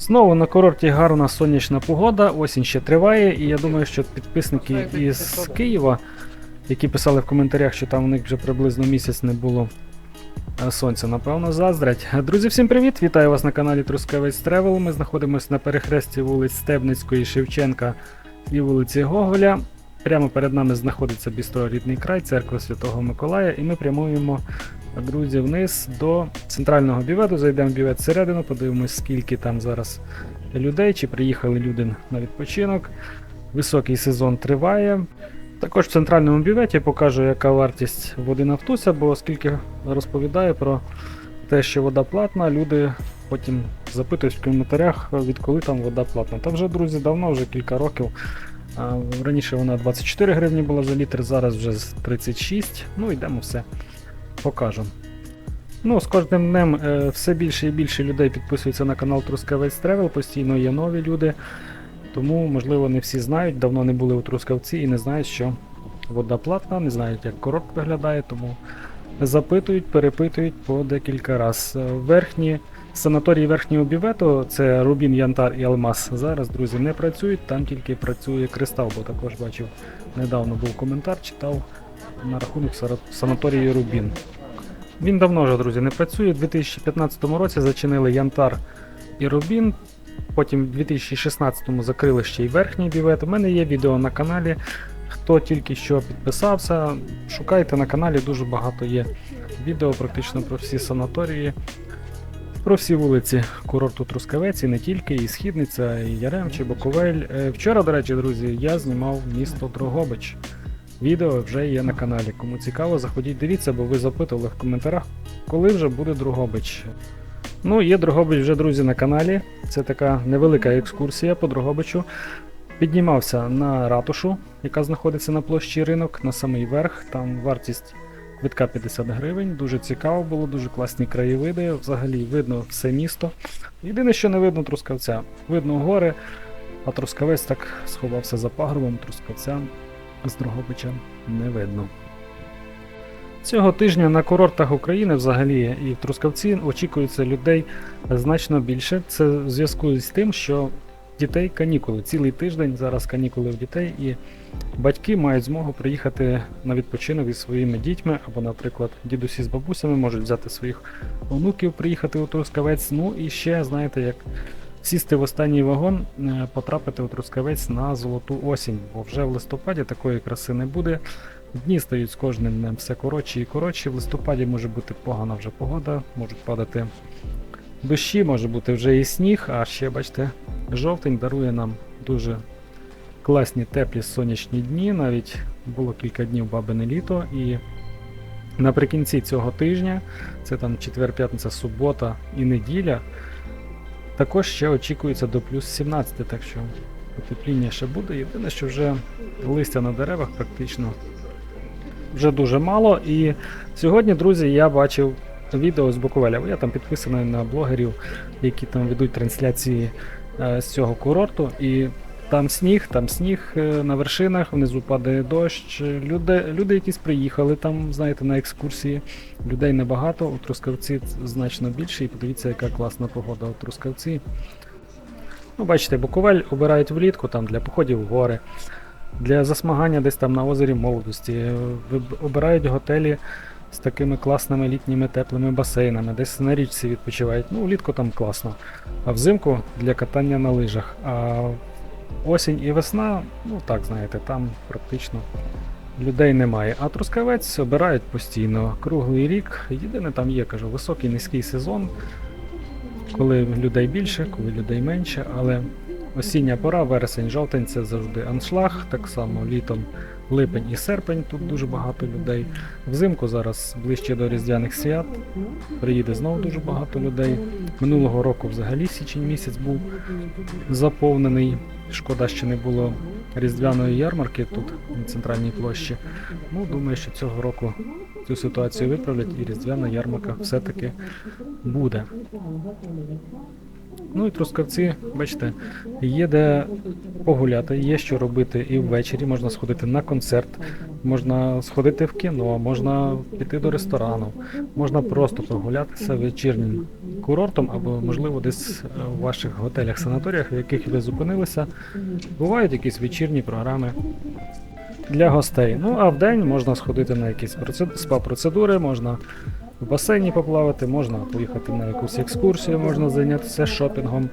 Знову на курорті гарна сонячна погода, осінь ще триває, і я думаю, що підписники із Києва, які писали в коментарях, що там у них вже приблизно місяць не було е, сонця, напевно, заздрять. Друзі, всім привіт! Вітаю вас на каналі Трускавець Тревел. Ми знаходимося на перехресті вулиць Стебницької, Шевченка і вулиці Гоголя. Прямо перед нами знаходиться бістро Рідний край, церква Святого Миколая, і ми прямуємо, друзі, вниз до центрального бювету. Зайдемо в бювет всередину, подивимось, скільки там зараз людей, чи приїхали люди на відпочинок. Високий сезон триває. Також в центральному бюветі покажу, яка вартість води Нафтуся, бо оскільки розповідаю про те, що вода платна, люди потім запитують в коментарях, відколи там вода платна. Та вже, друзі, давно, вже кілька років. Раніше вона 24 гривні була за літр, зараз вже 36. Ну, йдемо все покажу. Ну, з кожним днем е, все більше і більше людей підписуються на канал Трускавець Тревел, постійно є нові люди. Тому, можливо, не всі знають, давно не були у Трускавці і не знають, що вода платна, не знають, як курорт виглядає, тому запитують, перепитують по декілька раз. Е, Верхні санаторії верхнього бювету, це Рубін, Янтар і Алмаз. Зараз, друзі, не працюють, там тільки працює кристал, бо також бачив, недавно був коментар, читав на рахунок санаторії Рубін. Він давно вже, друзі, не працює. У 2015 році зачинили Янтар і Рубін. Потім в 2016-му закрили ще й верхній бювет. У мене є відео на каналі. Хто тільки що підписався, шукайте на каналі, дуже багато є відео практично про всі санаторії, про всі вулиці курорту Трускавець, і не тільки, і Східниця, і Яремче, Боковель. Е, Вчора, до речі, друзі, я знімав місто Дрогобич. Відео вже є на каналі. Кому цікаво, заходіть, дивіться, бо ви запитували в коментарях, коли вже буде Дрогобич. Ну, є Дрогобич вже, друзі, на каналі. Це така невелика екскурсія по Дрогобичу. Піднімався на ратушу, яка знаходиться на площі ринок, на самий верх. Там вартість квитка 50 гривень. Дуже цікаво було, дуже класні краєвиди. Взагалі видно все місто. Єдине, що не видно трускавця. Видно гори, а трускавець так сховався за пагорбом, трускавця з Дрогобича не видно. Цього тижня на курортах України взагалі і в Трускавці очікується людей значно більше. Це в зв'язку з тим, що дітей канікули. Цілий тиждень зараз канікули в дітей, і батьки мають змогу приїхати на відпочинок зі своїми дітьми, або, наприклад, дідусі з бабусями можуть взяти своїх онуків, приїхати у Трускавець. Ну і ще, знаєте, як сісти в останній вагон, е, потрапити у Трускавець на золоту осінь, бо вже в листопаді такої краси не буде. Дні стають з кожним днем все коротші і коротші. В листопаді може бути погана вже погода, можуть падати дощі, може бути вже і сніг, а ще, бачите, жовтень дарує нам дуже класні теплі сонячні дні. Навіть було кілька днів бабине літо, і наприкінці цього тижня, це там четвер, п'ятниця, субота і неділя, також ще очікується до плюс 17, так що потепління ще буде. Єдине, що вже листя на деревах практично вже дуже мало. І сьогодні, друзі, я бачив відео з Буковеля. Я там підписаний на блогерів, які там ведуть трансляції е, з цього курорту. І там сніг, там сніг е, на вершинах, внизу падає дощ. Люди, люди якісь приїхали там, знаєте, на екскурсії. Людей небагато, у Трускавці значно більше. І подивіться, яка класна погода у Трускавці. Ну, бачите, Буковель обирають влітку там для походів в гори, для засмагання десь там на озері молодості. Е, Обирають готелі з такими класними літніми теплими басейнами, десь на річці відпочивають. Ну, влітку там класно. А взимку для катання на лижах. А осінь і весна, ну так знаєте, там практично людей немає. А трускавець обирають постійно круглий рік. Єдине там є, кажу, високий низький сезон, коли людей більше, коли людей менше, але осіння пора, вересень, жовтень це завжди аншлаг, так само літом липень і серпень тут дуже багато людей. Взимку зараз ближче до Різдвяних свят. Приїде знову дуже багато людей. Минулого року взагалі січень місяць був заповнений. Шкода, що не було різдвяної ярмарки тут на центральній площі. Ну, думаю, що цього року цю ситуацію виправлять і різдвяна ярмарка все-таки буде. Ну і трускавці, бачите, є де погуляти, є що робити і ввечері. Можна сходити на концерт, можна сходити в кіно, можна піти до ресторану, можна просто прогулятися вечірнім курортом або, можливо, десь в ваших готелях, санаторіях, в яких ви зупинилися. Бувають якісь вечірні програми для гостей. Ну а в день можна сходити на якісь спа-процедури, можна в басейні поплавати, можна поїхати на якусь екскурсію, можна зайнятися шопінгом,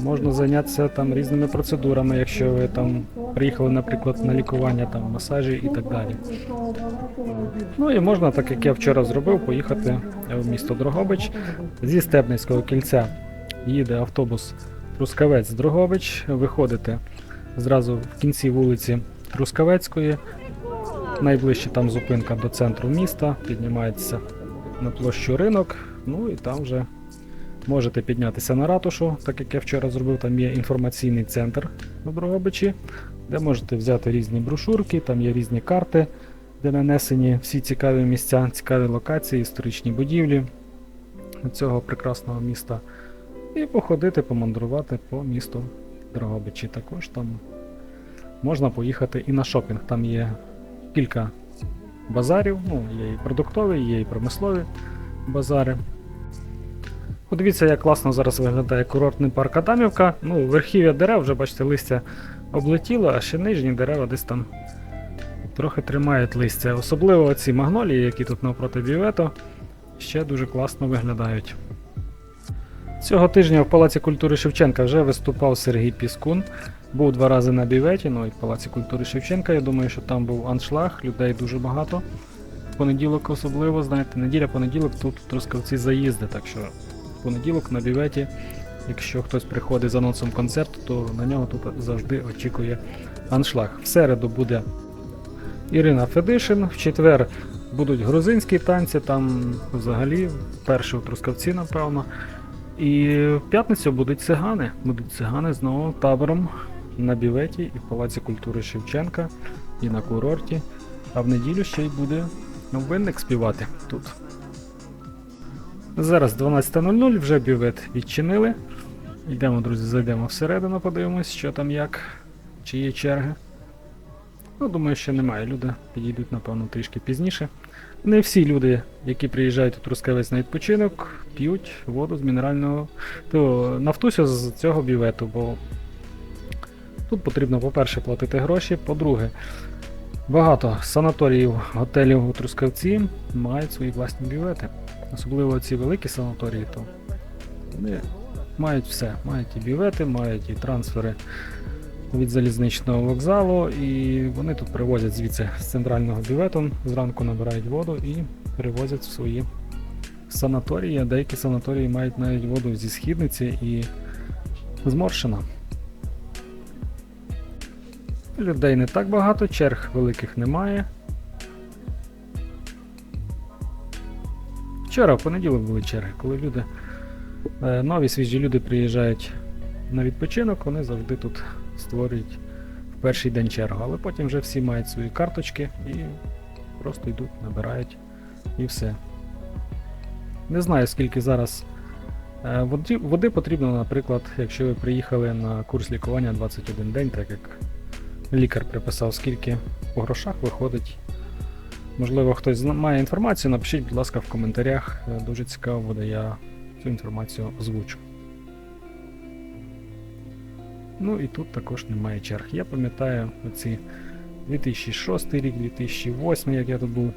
можна зайнятися там різними процедурами, якщо ви там приїхали, наприклад, на лікування, там масажі і так далі. Ну і можна, так як я вчора зробив, поїхати в місто Дрогобич зі Стебницького кільця. Їде автобус Трускавець Дрогобич, виходите зразу в кінці вулиці Трускавецької. Найближче там зупинка до центру міста, піднімається на площу ринок, ну і там вже можете піднятися на ратушу, так як я вчора зробив, там є інформаційний центр в Дрогобичі, де можете взяти різні брошурки, там є різні карти, де нанесені всі цікаві місця, цікаві локації, історичні будівлі цього прекрасного міста. І походити, помандрувати по місту Дрогобичі. Також там можна поїхати і на шопінг. Там є кілька базарів, ну, є і продуктові, є і промислові базари. Подивіться, як класно зараз виглядає курортний парк Адамівка. Ну, верхів'я дерев, вже бачите, листя облетіло, а ще нижні дерева десь там трохи тримають листя. Особливо ці магнолії, які тут навпроти бювету, ще дуже класно виглядають. Цього тижня в Палаці культури Шевченка вже виступав Сергій Піскун. Був два рази на біветі, ну і в Палаці культури Шевченка. Я думаю, що там був аншлаг, людей дуже багато. Понеділок особливо, знаєте, неділя, понеділок тут Трускавці заїзди, так що в понеділок на біветі, якщо хтось приходить з анонсом концерту, то на нього тут завжди очікує аншлаг. В середу буде Ірина Федишин, в четвер будуть грузинські танці, там взагалі перші у Трускавці, напевно. І в п'ятницю будуть цигани. Будуть цигани знову табором на біветі і в Палаці культури Шевченка, і на курорті. А в неділю ще й буде винник співати тут. Зараз 12.00, вже бівет відчинили. Йдемо, друзі, зайдемо всередину, подивимось, що там як, чи є черги. Ну, думаю, що немає. Люди підійдуть, напевно, трішки пізніше. Не всі люди, які приїжджають у Трускавець на відпочинок, п'ють воду з мінерального то нафтуся з цього бювету, бо тут потрібно, по-перше, платити гроші, по-друге, багато санаторіїв, готелів у Трускавці мають свої власні бювети. Особливо ці великі санаторії, то вони мають все. Мають і бювети, мають і трансфери від залізничного вокзалу, і вони тут привозять звідси з центрального бювету, зранку набирають воду і перевозять в свої санаторії. Деякі санаторії мають навіть воду зі східниці і зморшена. Людей не так багато, черг великих немає. Вчора в понеділок були черги, коли люди, е, нові свіжі люди приїжджають на відпочинок, вони завжди тут створюють в перший день чергу, але потім вже всі мають свої карточки і просто йдуть, набирають і все. Не знаю, скільки зараз е, води, води потрібно, наприклад, якщо ви приїхали на курс лікування 21 день, так як лікар приписав, скільки по грошах виходить. Можливо, хтось має інформацію, напишіть, будь ласка, в коментарях. Е, Дуже цікаво буде, я цю інформацію озвучу. Ну і тут також немає черг. Я пам'ятаю оці 2006 рік, 2008, як я тут був.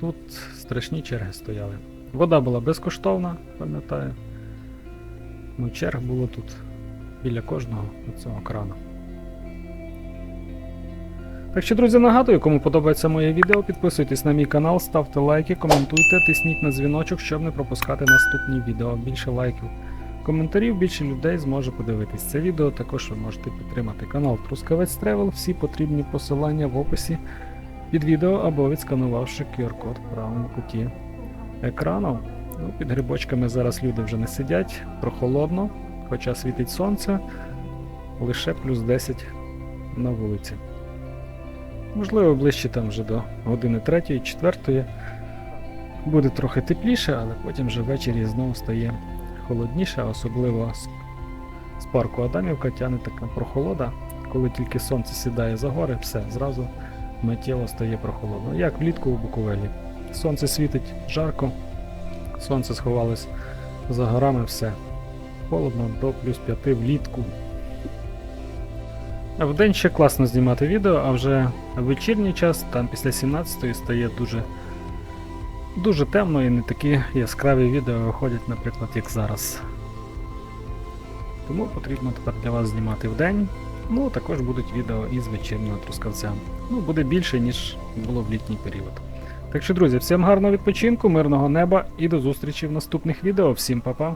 Тут страшні черги стояли. Вода була безкоштовна, пам'ятаю. Ну, черг було тут біля кожного цього крану. Так що, друзі, нагадую, кому подобається моє відео, підписуйтесь на мій канал, ставте лайки, коментуйте, тисніть на дзвіночок, щоб не пропускати наступні відео. Більше лайків, коментарів, більше людей зможе подивитись це відео. Також ви можете підтримати канал Трускавець Тревел. Всі потрібні посилання в описі під відео або відсканувавши QR-код в правому куті екрану. Ну, під грибочками зараз люди вже не сидять, прохолодно, хоча світить сонце, лише плюс 10 на вулиці. Можливо, ближче там вже до години 3-4 буде трохи тепліше, але потім вже ввечері знову стає холодніше, особливо з, парку Адамівка тягне така прохолода. Коли тільки сонце сідає за гори, все, зразу миттєво стає прохолодно. Як влітку у Буковелі. Сонце світить жарко, сонце сховалось за горами, все. Холодно до плюс 5 влітку. Вдень ще класно знімати відео, а вже в вечірній час, там після 17-ї стає дуже, дуже темно і не такі яскраві відео виходять, наприклад, як зараз. Тому потрібно тепер для вас знімати вдень. Ну, також будуть відео із вечірнього трускавця. Ну, буде більше, ніж було в літній період. Так що, друзі, всім гарного відпочинку, мирного неба і до зустрічі в наступних відео. Всім па-па!